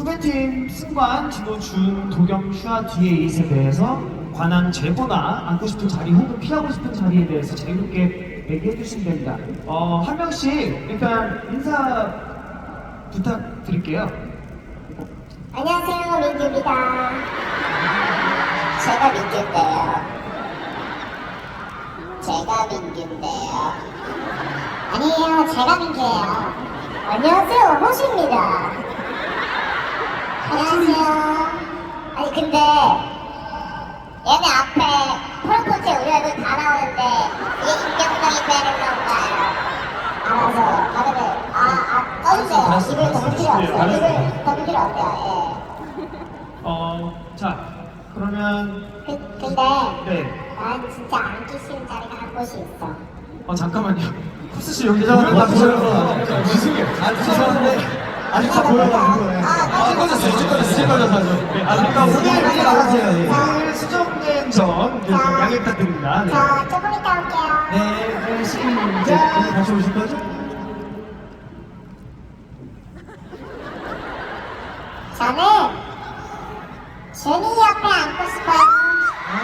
후배팀 승관, 진호준, 도경, 슈아, 뒤에 이세 대해서 관한 제보나 앉고 싶은 자리 혹은 피하고 싶은 자리에 대해서 자유롭게 얘기해 주시면 됩니다. 어, 한 명씩 일단 인사 부탁드릴게요. 안녕하세요, 민규입니다. 제가 민규인데요. 제가 민규인데요. 아니에요, 제가 민규예요. 안녕하세요, 호수입니다. 안녕하세요. 아니, 근데, 얘네 앞에 프로포즈에 우리 얼굴 다 나오는데, 이게 임경동이 되는 건가요? 알아서, 다들, 아, 아, 떠주세요. 입을 덮을 필요 없어요. 입을 덮을 필요 없대요, 어, 자, 그러면 예. 그, 근데, 네, 난 진짜 앉기 싫은 자리가 한 곳이 있어. 어 잠깐만요. 쿠스 씨 여기 나 보여요. 죄송해요. 아 죄송한데 아직 다 보여요. 아 꺼졌어요. 이제 꺼졌어요. 꺼졌어요. 네, 아 그러니까 오늘 이제 나가세요, 예. 오늘 수정된 점좀 양해 부탁드립니다. 네. 저 조금 이따 올게요. 네, 네, 시작. 다시 오실 거죠? 저는 준이 옆에 앉고 싶어요. 아,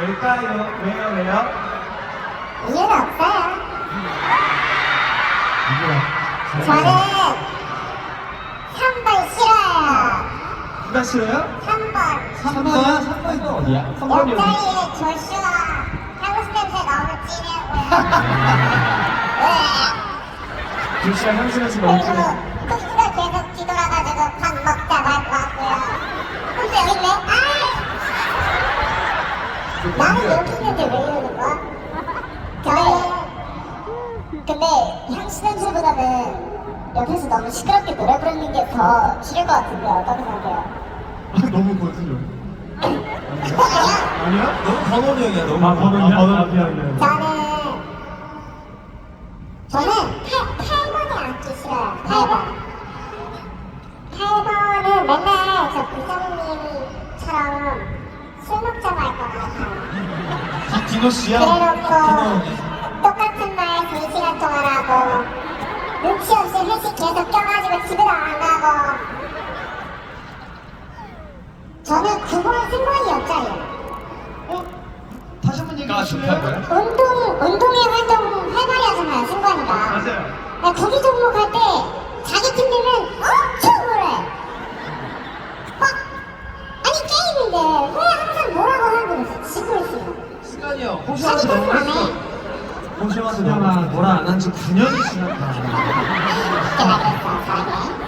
왜일까요? 왜요, 왜요? 이유는 없어요. 저는 3번 싫어요. 누가 싫어요? 3번. 3번이야? 3번이 또 어디야? 3번이 어디? 옆자리에 조슈아 향수 냄새 너무 진해고요. 왜? 글씨가 향수면서 너무 그리고 진해. 코스가 계속 뒤돌아가지고 밥 먹자 갈것 같고요. 근데 여기 있네? 아! 나는 여기 있는데 왜 이러는 거야? 저는 근데 향수 냄새보다는 옆에서 너무 시끄럽게 노래 부르는 게 더 싫을 것 같은데 어떻게 생각해요? 아, 너무 거슬려. 그거 아니야? 아니야? 너무 번호이 형이야 너무 아, 번호냐? 번호. 아, 미안, 미안. 저는 저는 8, 8번이 앉기 싫어요 8번 8번은 맨날 저 부장님처럼 술 먹자고 할 것 같아요 디노 씨야? 그래놓고 똑같은 말 2시간 동안 하고 눈치 없이 회식 계속 껴가지고 집에도 안 가고 저는 9번 승관이 옆자리예요 어? 다시 한번 얘기해 아, 주실래요? 운동, 운동의 활동 활발히 하잖아요, 승관이가. 맞아요. 나 구기 종목 할 때 자기 팀 되면 엄청 뭐래. 막, 아니 게임인데 왜 항상 뭐라고 하고 지고 있어요. 승관이 형 너무 해. 했어. 호시한테 너무 뭐라 안 한 지 9년이 지났다.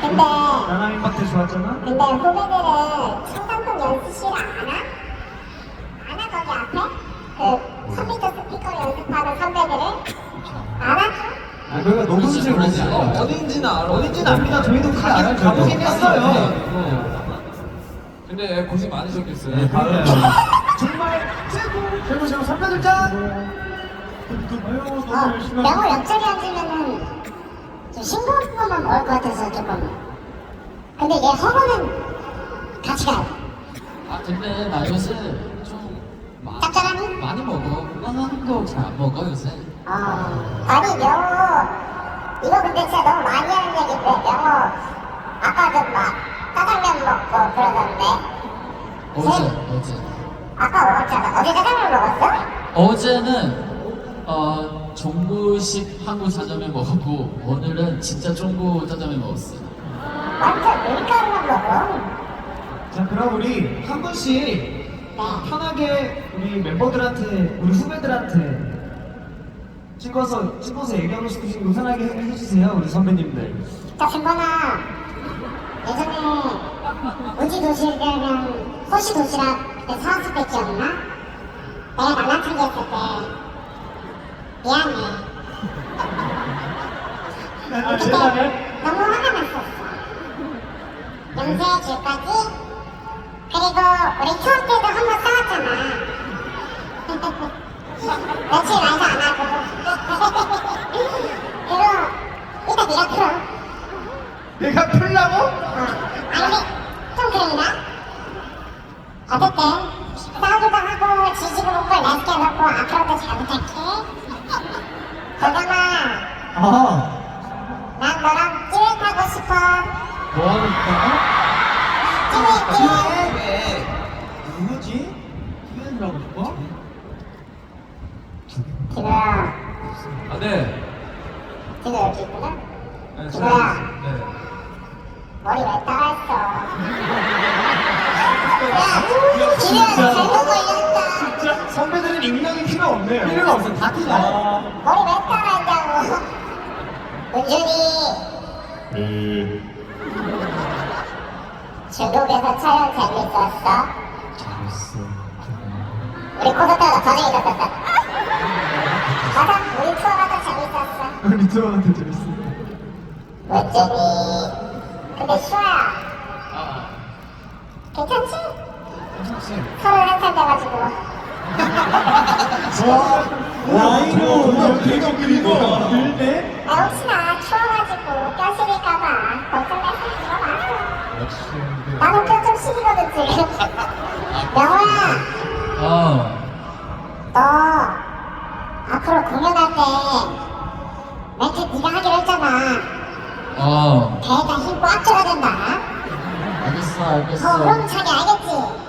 근데, 나나 임박태 좋았잖아? 근데 후배들은 청담동 연습실 안 와? 안 와, 거기 앞에? 그 컴퓨터 스피커 연습하는 선배들은? 안 와? 아, 그러니까 녹음실. 오지. 어, 어딘지는 알아 어딘지는 압니다. 저희도 다 가긴. 가보긴 했어요. 근데 고생 많으셨겠어요 네, 다음 정말 최고 최고 최고 선배들 짠. 아유 너무 어, 열심히 하고. 옆자리 앉으면은 좀 싱거운 것만 먹을 것 같아서 조금. 근데 얘 허거는 같이 가요. 아 근데 나 요새 좀 마, 짭짤하니? 많이 먹어 건강한 거 잘 안 먹어 요새 어. 아니 명호 이거 근데 진짜 너무 많이 하는 얘기인데 명호 아까 좀막 짜장면 먹고 그러던데 어제 어제 아까 먹었잖아. 어제 짜장면 먹었어? 어제는 어 종구식 한국 짜장면 먹었고 오늘은 진짜 중국 짜장면 먹었어 완전 밀가루만 먹어. 자 그럼 우리 한 분씩 편하게 우리 멤버들한테 우리 후배들한테 찍어서 찍어서 얘기하고 싶으신 거 편하게 해- 해주세요 우리 선배님들. 자, 승관아. 예전에 우지 도시락이랑 호시 도시락 때 사왔을 때 기억나? 내가 날라차기 했을 때 미안해. 아, 그때? 너무 화가 났었어. 줄까지? 그리고 우리 추억 때도 한번 싸웠잖아. 며칠 말도 안 하고. 그리고 이따 네가 풀어. 내가 풀라고? 어, 아니, 좀 그랬나? 어쨌든, 싸우기도 하고, 지지고 먹고, 레스게 먹고, 앞으로도 잘 부탁해. 도겸아, 아 난 뭐하니까? 찌릿찌릿 왜? 누구지? 듀엣을 하고 싶어? 진우야 아, 네. 진우 여기 있구나 네, 진우야 네. 머리 왜 따라했어 야 잘못 걸렸다 진짜 선배들은 익명이 필요 없네요. 필요가 없어. 다 티나. 아, 머리 왜 따라했냐고 은준이 중국에서 촬영 재밌었어? 잘했어. 우리 콘서트가 더 재밌었었어 맞아 우리 투어가 더 재밌었어 리트로한테 재밌어. 은준이 근데 슈아야 아, 괜찮지? 괜찮지? 서른한 살 돼가지고 와이로 되게 그리고 길네? 아, 혹시나 추워가지고 뼈 시릴까봐 걱정돼서 물어봤어 역시. 나도 뼈좀 시리거든 지금 영호야 어. 너 앞으로 공연할 때 멘트 네가 하기로 했잖아 어. 배에다 힘 꽉 줘야 된다 알겠어, 더 알겠어. 흐름차게 알겠지?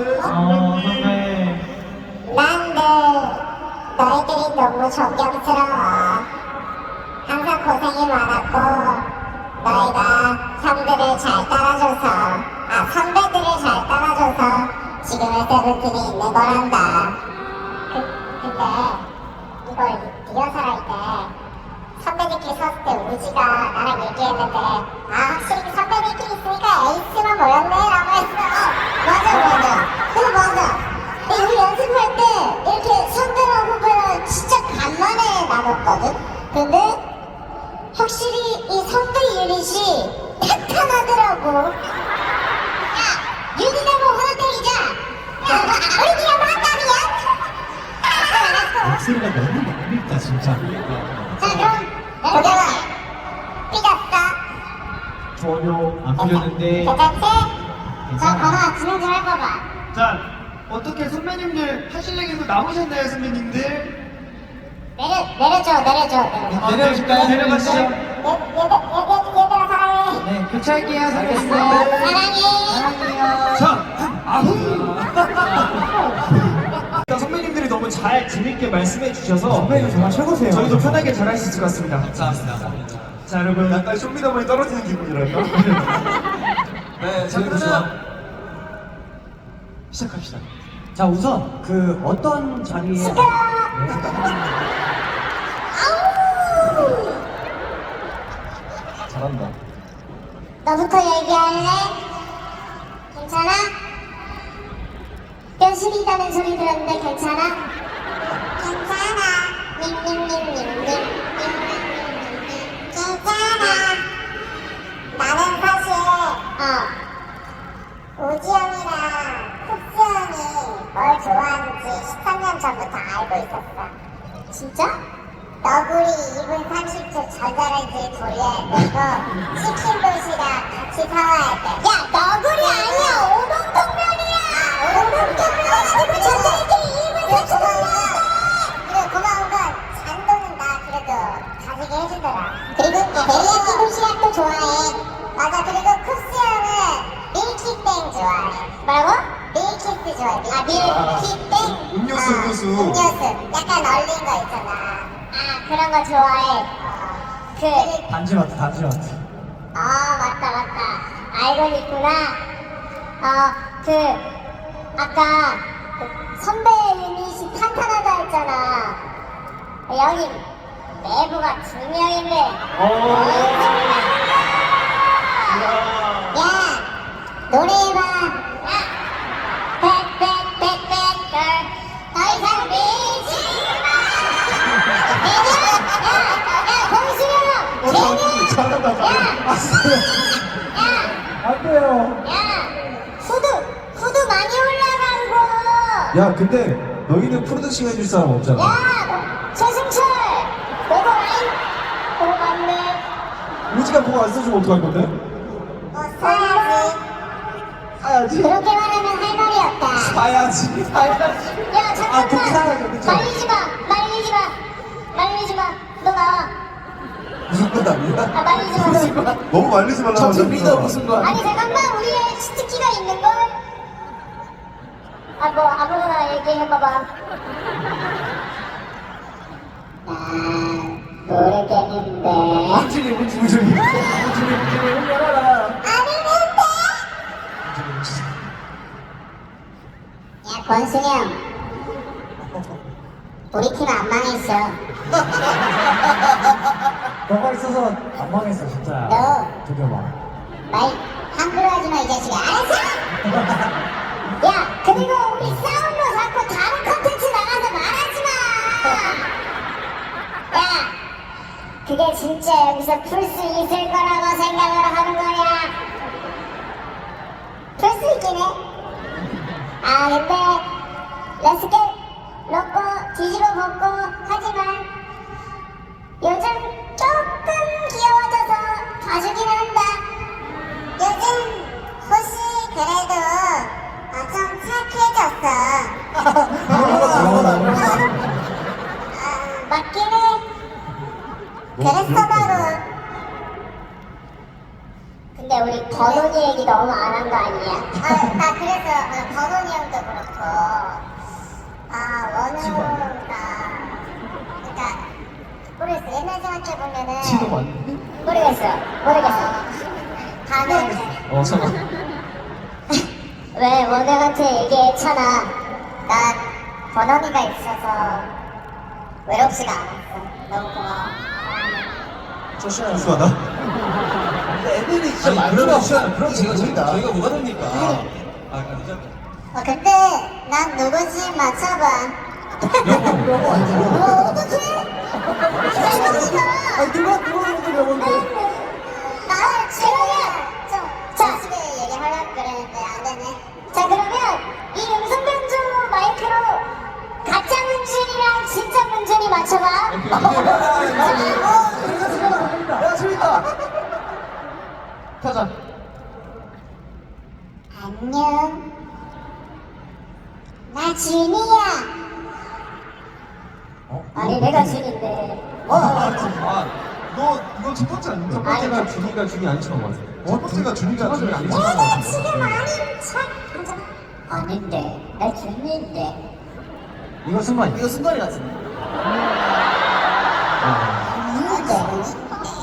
어, 선배. 난늘 너희들이 너무 존경스러워 항상 고생이 많았고 너희가 형들을 잘 따라줘서 아 선배들을 잘 따라줘서 지금의 세븐틴이 있는 거란다 그, 근데 이걸 리허설 할때 선배들끼리 섰을 때 우지가 나랑 얘기했는데 아 확실히 선배들끼리 있으니까 에이스만 모였네 라고 했어 어, 맞아 맞아. 그거 맞아. 근데 우리 연습할 때 이렇게 선배랑 후배랑 진짜 간만에 나눴거든? 근데 확실히 이 선배 유닛이 탄탄하더라고. 야 유니나무 호텔이자. 야 우리끼리 만남이야? 목소리가 너무 얇다, 진짜. 자 그럼 보자가 삐졌어 전혀 안 풀렸는데. 괜찮지? 자 봐봐 진행 좀 해봐봐 자, 어떻게 선배님들 하실래기도 남으셨나요, 선배님들? 내려 내려줘 내려줘 내려줘 아, 내려줄까요? 내려가시죠. 얘, 얘들 얘들 얘들아 사랑해 네, 교체할게요, 선배님. 사랑해 자, 아후! 일단 선배님들이 너무 잘 재밌게 말씀해 주셔서 선배님 정말 최고세요. 저희도 편하게 잘할 수 있을 것 같습니다. 감사합니다. 자, 여러분 약간 쇼미더머니 떨어지는 기분이랄까? 네, 자, 그러면 시작합시다. 자 우선 그 어떤 자리에 아우 잘한다. 너부터 얘기할래? 괜찮아? 연습 있다는 소리 들었는데 괜찮아? 괜찮아. 닝닝닝닝닝. 괜찮아. 나는 사실 어 흡수 형이 뭘 좋아하는지 13년 전부터 알고 있었어. 진짜? 너구리 2분 30초 전자레인지 돌려야 되고 치킨 도시락 같이 사와야 돼. 야 너구리 아니야 오동통면이야. 아, 오동통면 그리고 전자레인지 2분 30초 돌려야 돼. 그리고 고마운 건 잔돈은 나 그래도 가지게 해주더라. 그리고 데리야끼 도시락도 좋아해. 맞아 그리고 쿱스 형은 밀키땡 좋아해. 뭐라고? 밀키스 좋아해. 아 밀키땡? 음료수, 아, 음료수. 음료수. 약간 얼린 거 있잖아. 아 그런 거 좋아해. 그 단지마트 단지마트 아 맞다 맞다 알고 있구나 어 그 아까 그 선배 유닛이 탄탄하다 했잖아 여기 내부가 두 명인데 야 안 돼요. 야, 후드, 후드 많이 올라간 거. 야 근데 너희는 프로덕션 해줄 사람 없잖아 야, 최승철, 너도 라인. 오, 맞네. 우지가 그거 안 써주면 어떡할 건데? 어, 써야지. 사야지 그렇게 말하면 할 말이 없다. 사야지 사야지 야, 잠깐만. 그쵸? 말리지 마, 말리지 마, 말리지 마. 너 나와. 건 아니야? 아, 말리지 마. 너무 말리지 말라고 저팀 리더 무슨 거 아니 잠깐만 우리의 스티키가 있는 걸. 아 뭐 아무거나 얘기해봐봐. 나 모르겠는데. 우준이 우준이 우준이 우준이 열어라 아니는데. 야 권순이 형. 우리 팀 안 망했어. 너가 있어서 안 망했어 진짜. 너. 도겸아. 말 함부로 하지 마 이 자식아 알았어? 야 그리고 우리 싸움로 자꾸 다른 컨텐츠 나가서 말하지 마 야 그게 진짜 여기서 풀 수 있을 거라고 생각을 하는 거야 풀수 있긴 해 아 근데 레스켓 넣고 뒤집어 벗고 하지만 요즘 착해졌어. 아, 맞긴 해. 그랬어 바로. 근데 우리 버논이 얘기 너무 안 한 거 아니야? 아, 나 그래서 어, 버논이 형도 그렇고. 아 원우가 그러니까 모르겠어. 옛날 생각해 보면은 지도 맞네 모르겠어. 모르겠어. 다는 어 잠깐 왜 원우한테 얘기했잖아. 난 번원이가 있어서 외롭지가 않았어. 너무 고마워. 근데 애들이 진짜 말로 시간 그럼 제가 저희가 저희가 뭐가 됩니까? 아 아니죠? 어, 근데 난 누구지 맞춰봐. 어, 어떡해? 아, 누가 누가 누가 명언데 맞춰봐. 야 재밌다 가자 안녕. 나 준이야. 어? 아니 내가 준인데. 아너 이거 첫 번째 아닌가? 첫 번째가 준이가 준이 안 치는 거 같아 첫 번째가 준이가 준이 안 치는 거 내가 같아 지금 아닌 척. 아닌데 나 준인데. 이거 승관이. 이거 승관이 같은데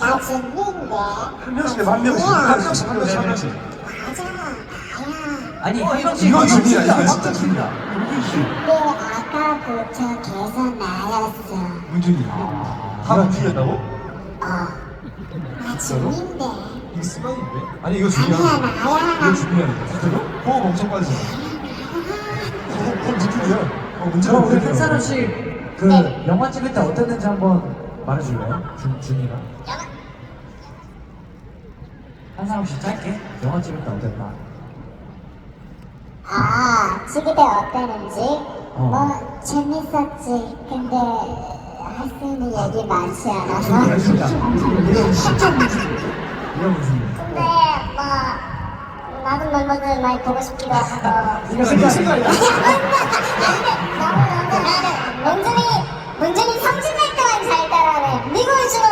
나 준인데. 한 명씩 한 명씩 한 명씩 한 명씩 한 명씩 맞아 나야. 아니 한 명씩 이거 한 준이야 명씩 이거 진짜 준이야 문준 씨 근데 아까부터 계속 나였어. 문준이 다 문준이었다고? 어. 나 준인데. 이거 승관인데? 아니 이거 준이야 아니야 나야. 이거 준이야 진짜로? 호흡 엄청 빠지어 문준이야 어 문준이 우리 한 사람씩 그 네. 영화 찍을 때 어땠는지 한번 말해줄래요? 준 준이가. 한 사람씩 짧게 영화 찍을 때 어땠나? 아, 찍을 때 어땠는지? 어. 뭐, 재밌었지. 근데, 할 수 있는 얘기 많지 않아서. 이런 무슨 근데, 뭐, 나도 멤버들 많이 보고 싶기도 하고. 이거. 너무 나는, 문준이, 문준이 성질날 때만 잘 따라하네. 니가 해주노.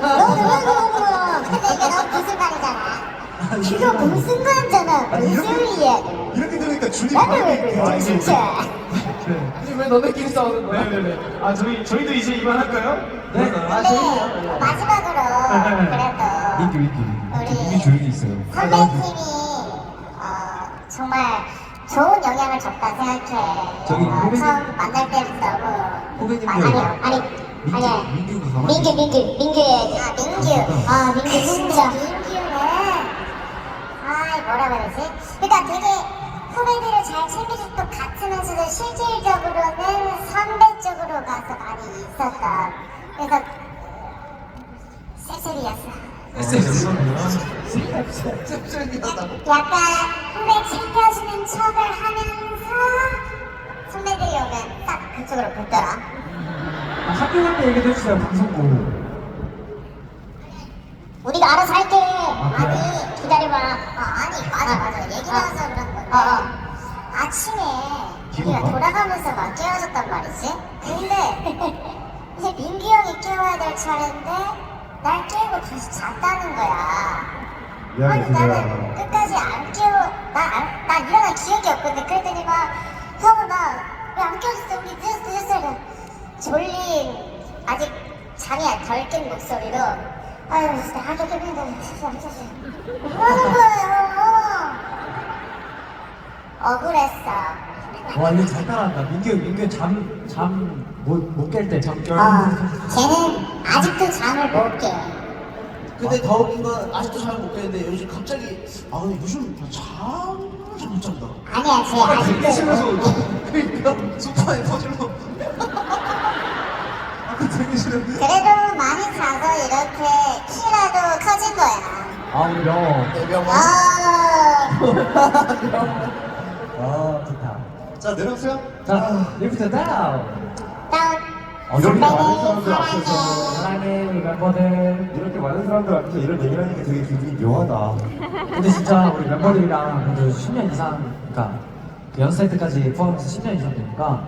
너 누가 그러노. 근데 이게 너무 무슨말이잖아. 그거 무슨 말이잖아. 무슨 이야. 이렇게 들으니까 준이 나도 왜 그래, 진짜. 왜 너네끼리 싸우는 거야? 네네네 아 저희 저희도 이제 이만 할까요? 네. 아 근데, 마지막으로, 그래도. 우리 윈기 조용히 있어요. 선배팀이 어, 정말 좋은 영향을 줬다 생각해. 저기 어, 처음 만날 때부터 뭐 후배님들- 아, 아니요 아니 민규, 아니야 민규가 가만히 민규 민규 민규 해야지. 아 민규 아 민규 진짜 민규는 아이 뭐라 그러지? 그러니까 되게 후배들을 잘 챙겨줬고 같으면서도 실질적으로는 선배 쪽으로 가서 많이 있었던 그래서 섹시리였어. 약간 후배 챙겨주는 척을 하면서 선배들이 오면 딱 그쪽으로 붙더라. 아, 학교 갈 때 얘기도 해주세요 방송국 우리가 알아서 할게. 그래요? 아니 기다려봐. 어, 아니 맞아 맞아. 얘기 나와서 그런 건데. 아침에 우리가 기분가? 돌아가면서 막 깨워졌단 말이지. 근데 이제 민규 형이 깨워야 될 차례인데 날 깨고 다시 잤다는 거야. 아니 나는 끝까지 안 깨워 나안 나 일어난 기억이 없거든. 그랬더니 막 형은 나왜 안 깨워줬어? 우리 늦었어 늦었어. 이래. 졸린 아직 잠이 덜 깬 목소리로 아유 진짜 하도 깨는데 진짜 안 잤어. 뭐하는 거예요? 억울했어. 와 이거 잘 따라한다 민규 민규 잠 잠못 깰때 잠결 어, 걔는 아직도 잠을 못 깨. 근데 더 웃긴 건 아직도 잘 못 깨는데 요즘 갑자기 아 근데 요즘 잠을 못 잔다. 아니야, 쟤 아직도. 깨시면서 그러니까 소파에 퍼질러. 아까 되게 싫은데. 그래도 많이 자서 이렇게 키라도 커진 거야. 아 우리 명 대병 아, 아 좋다 자 내려오세요. 자 리프트 다운 다운. 어, 이렇게 많은 사람들 앞에서 사랑해. 우리 멤버들 이렇게 많은 사람들 앞에서 이런 얘기를 하니까 되게 기분이 묘하다. 근데 진짜 우리 멤버들이랑 그래도 10년 이상 그러니까 그 연습생 때까지 포함해서 10년 이상 되니까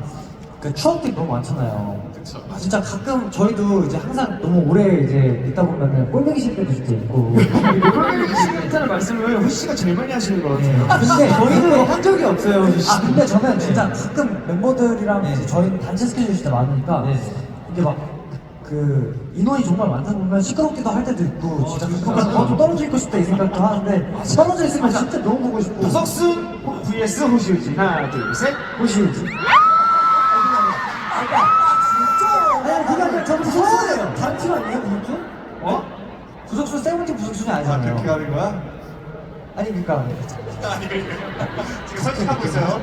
그 추억들이 너무 많잖아요. 그쵸. 아, 진짜 가끔 저희도 이제 항상 너무 오래 이제 있다 보면은 꼴보기 싫을 때도 진짜 있고. 꼴보기 싫다는 말씀을 호시 씨가 제일 많이 하시는 것 같아요. 근데 저희도 한 적이 없어요, 씨. 아 근데 저는 진짜 가끔 멤버들이랑 이제 저희는 단체 스케줄이 진짜 많으니까 이게 막 그 인원이 정말 많다 보면 시끄럽기도 할 때도 있고 진짜 가끔 어, 좀 떨어져 있고 싶다 이 생각도 하는데 떨어져 있으면 진짜 너무 보고 싶고 구석순 vs 호시우지. 하나, 둘, 셋. 호시우지 팀 아니에요 구석순? 어? 구석순 세븐틴 구석순이 아 아니잖아요 그렇게 하는 거야? 아니 그니까 지금 설득하고 있어요.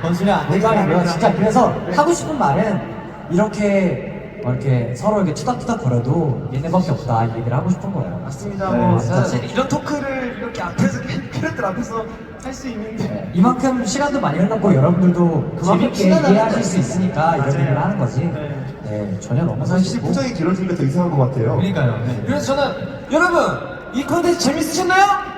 건순이 안 되잖아요 진짜 그래서 하고 싶은 말은 이렇게 뭐 이렇게 서로 이렇게 투닥투닥 거려도 얘네밖에 없다 이 얘기를 하고 싶은 거예요 맞습니다. 네, 뭐. 사실 이런 토크를 이렇게 앞에서 캐럿들 앞에서 할 수 있는데 이만큼 시간도 많이 흘렀고 여러분들도 그만큼 재밌게 이해하실 수 있으니까 이런 맞아요. 얘기를 하는 거지 네. 네 전혀 너무 사실 길어지는 게더 이상한 것 같아요. 그러니까요 그래서 저는 여러분 이 콘텐츠 재밌으셨나요?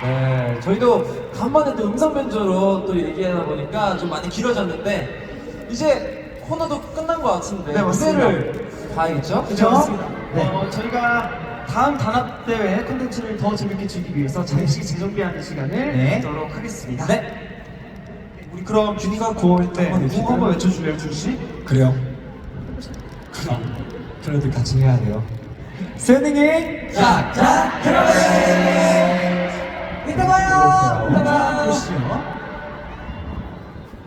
네, 저희도 간만에 또 음성 변조로 또 얘기하다 보니까 좀 많이 길어졌는데 이제 코너도 끝난 것 같은데 네, 맞습니다. 무대를 봐야겠죠? 그죠? 맞습니다. 네. 어, 저희가 다음 단합 대회 콘텐츠를 더 재밌게 즐기기 위해서 잠시 재정비하는 시간을 네. 갖도록 하겠습니다. 네 그럼 준이가 구호할 때 한번 구호 한번 외쳐줄래요, 준 씨? 그래요 그래도 같이 해야 돼요 세닝이 짝짝 그래 이따 봐요 이따 봐 보시죠.